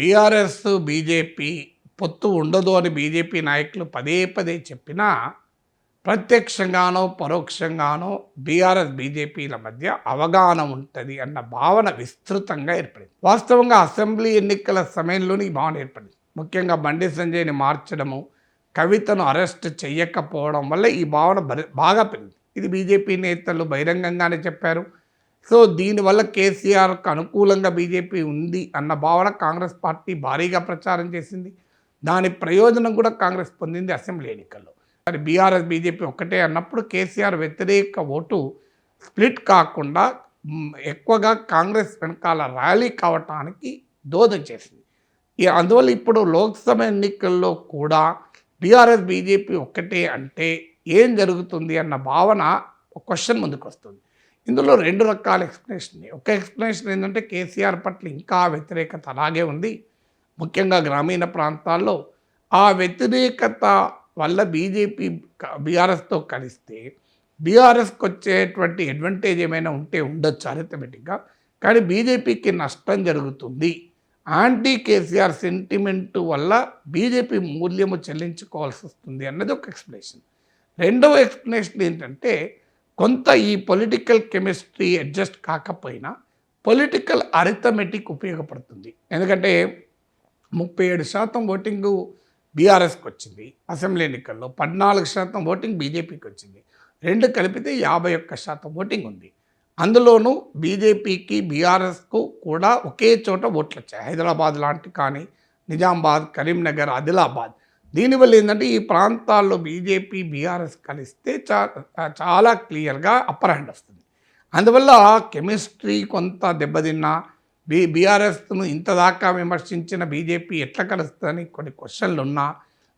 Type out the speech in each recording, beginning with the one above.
BRS BJP పొత్తు ఉండదు అని బీజేపీ నాయకులు పదే పదే చెప్పినా ప్రత్యక్షంగానో పరోక్షంగానో బీఆర్ఎస్ బీజేపీల మధ్య అవగాహన ఉంటుంది అన్న భావన విస్తృతంగా ఏర్పడింది. వాస్తవంగా అసెంబ్లీ ఎన్నికల సమయంలోనే ఈ భావన ఏర్పడింది. ముఖ్యంగా బండి సంజయ్ని మార్చడము కవితను అరెస్ట్ చేయకపోవడం వల్ల ఈ భావన బాగా పెరిగింది. ఇది బీజేపీ నేతలు బహిరంగంగానే చెప్పారు. సో దీనివల్ల కేసీఆర్కు అనుకూలంగా బీజేపీ ఉంది అన్న భావన కాంగ్రెస్ పార్టీ భారీగా ప్రచారం చేసింది. దాని ప్రయోజనం కూడా కాంగ్రెస్ పొందింది అసెంబ్లీ ఎన్నికల్లో. మరి బీఆర్ఎస్ బీజేపీ ఒక్కటే అన్నప్పుడు కేసీఆర్ వ్యతిరేక ఓటు స్ప్లిట్ కాకుండా ఎక్కువగా కాంగ్రెస్ వెనకాల ర్యాలీ కావటానికి దోహదం చేసింది. ఈ అందువల్ల ఇప్పుడు లోక్సభ ఎన్నికల్లో కూడా బీఆర్ఎస్ బీజేపీ ఒక్కటే అంటే ఏం జరుగుతుంది అన్న భావన క్వశ్చన్ ముందుకు వస్తుంది ఇందులో రెండు రకాల ఎక్స్ప్లెనేషన్ ఒక ఎక్స్ప్లెనేషన్ ఏంటంటే కేసీఆర్ పట్ల ఇంకా వ్యతిరేకత అలాగే ఉంది. ముఖ్యంగా గ్రామీణ ప్రాంతాల్లో ఆ వ్యతిరేకత వల్ల బీజేపీ బీఆర్ఎస్తో కలిస్తే బీఆర్ఎస్కి వచ్చేటువంటి అడ్వాంటేజ్ ఏమైనా ఉంటే ఉండొచ్చు అరిథమెటిక్గా కానీ బీజేపీకి నష్టం జరుగుతుంది. యాంటీ కేసీఆర్ సెంటిమెంట్ వల్ల బీజేపీ మూల్యము చెల్లించుకోవాల్సి వస్తుంది అన్నది ఒక ఎక్స్ప్లెనేషన్ రెండవ ఎక్స్ప్లెనేషన్ ఏంటంటే కొంత ఈ పొలిటికల్ కెమిస్ట్రీ అడ్జస్ట్ కాకపోయినా పొలిటికల్ అరిథమెటిక్ ఉపయోగపడుతుంది. ఎందుకంటే ముప్పై ఏడు శాతం ఓటింగు బీఆర్ఎస్కి వచ్చింది. అసెంబ్లీ ఎన్నికల్లో పద్నాలుగు శాతం ఓటింగ్ బీజేపీకి వచ్చింది. రెండు కలిపితే యాభై ఒక్క శాతం ఓటింగ్ ఉంది. అందులోనూ బీజేపీకి బీఆర్ఎస్కు కూడా ఒకే చోట ఓట్లు వచ్చాయి హైదరాబాద్ లాంటి కానీ నిజామాబాద్ కరీంనగర్ ఆదిలాబాద్. దీనివల్ల ఏంటంటే ఈ ప్రాంతాల్లో బీజేపీ బీఆర్ఎస్ కలిస్తే చా చాలా క్లియర్గా అప్పర్ హ్యాండ్ వస్తుంది. అందువల్ల కెమిస్ట్రీ కొంత దెబ్బతిన్నా బీ బీఆర్ఎస్ను ఇంతదాకా విమర్శించిన బీజేపీ ఎట్లా కలుస్తుందని కొన్ని క్వశ్చన్లు ఉన్నా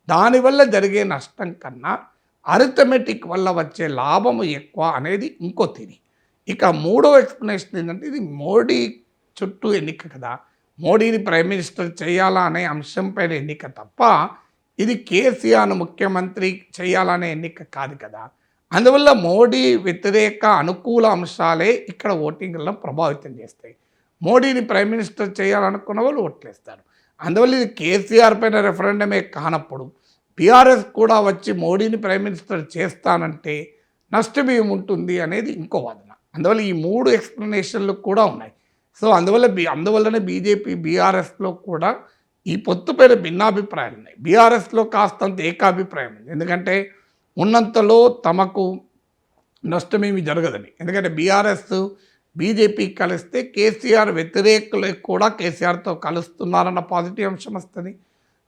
దానివల్ల జరిగే నష్టం కన్నా అరిథమెటిక్ వల్ల వచ్చే లాభము ఎక్కువ అనేది ఇంకో తిని. ఇక మూడో ఎక్స్ప్లెనేషన్ ఏంటంటే ఇది మోడీ చుట్టూ ఎన్నిక కదా మోడీని ప్రైమ్ మినిస్టర్ చేయాలా అనే అంశంపైన ఎన్నిక తప్ప ఇది కేసీఆర్ ముఖ్యమంత్రి చేయాలనే ఎన్నిక కాదు కదా. అందువల్ల మోడీ వ్యతిరేక అనుకూల అంశాలే ఇక్కడ ఓటింగ్లను ప్రభావితం చేస్తాయి. మోడీని ప్రైమ్ మినిస్టర్ చేయాలనుకున్న వాళ్ళు ఓట్లేస్తారు. అందువల్ల ఇది కేసీఆర్ పైన రెఫరెండమే కానప్పుడు బీఆర్ఎస్ కూడా వచ్చి మోడీని ప్రైమ్ మినిస్టర్ చేస్తానంటే నష్టం ఏముంటుంది అనేది ఇంకో వాదన. అందువల్ల ఈ మూడు ఎక్స్ప్లెనేషన్లు కూడా ఉన్నాయి. సో అందువల్ల బీ అందువల్లనే బీజేపీ బీఆర్ఎస్లో కూడా ఈ పొత్తు పైన భిన్నాభిప్రాయాలు ఉన్నాయి బీఆర్ఎస్లో కాస్తంత ఏకాభిప్రాయం ఉంది. ఎందుకంటే ఉన్నంతలో తమకు నష్టమేమి జరగదని. ఎందుకంటే బీఆర్ఎస్ బీజేపీ కలిస్తే కేసీఆర్ వ్యతిరేకులకు కూడా కేసీఆర్తో కలుస్తున్నారన్న పాజిటివ్ అంశం వస్తుంది.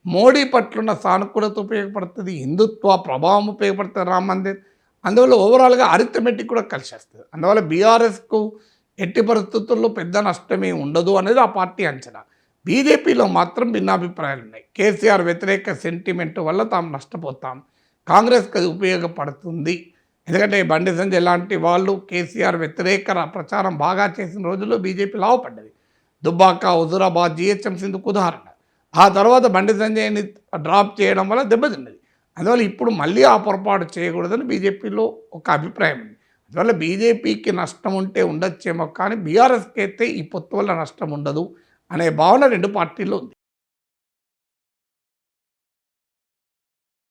మోడీ పట్లున్న సానుకూలత ఉపయోగపడుతుంది. హిందుత్వ ప్రభావం ఉపయోగపడుతుంది రామ్ మందిర్. అందువల్ల ఓవరాల్గా అరిథమెటిక్ కూడా కలిసేస్తుంది. అందువల్ల బీఆర్ఎస్కు ఎట్టి పరిస్థితుల్లో పెద్ద నష్టమే ఉండదు అనేది ఆ పార్టీ అంచనా. బీజేపీలో మాత్రం భిన్నాభిప్రాయాలు ఉన్నాయి కేసీఆర్ వ్యతిరేక సెంటిమెంట్ వల్ల తాము నష్టపోతాం. కాంగ్రెస్కి అది ఉపయోగపడుతుంది. ఎందుకంటే బండి సంజయ్ లాంటి వాళ్ళు కేసీఆర్ వ్యతిరేక ప్రచారం బాగా చేసిన రోజుల్లో బీజేపీ లాభపడ్డది దుబ్బాక హుజురాబాద్ జిహెచ్ఎంసీందుకు ఉదాహరణ. ఆ తర్వాత బండి సంజయ్ని డ్రాప్ చేయడం వల్ల దెబ్బతిన్నది అందువల్ల ఇప్పుడు మళ్ళీ ఆ పొరపాటు చేయకూడదని బీజేపీలో ఒక అభిప్రాయం ఉంది. అందువల్ల బీజేపీకి నష్టం ఉంటే ఉండొచ్చేమో కానీ బీఆర్ఎస్కి అయితే ఈ పొత్తు వల్ల నష్టం ఉండదు. అనే భావన రెండు పార్టీల్లో ఉంది.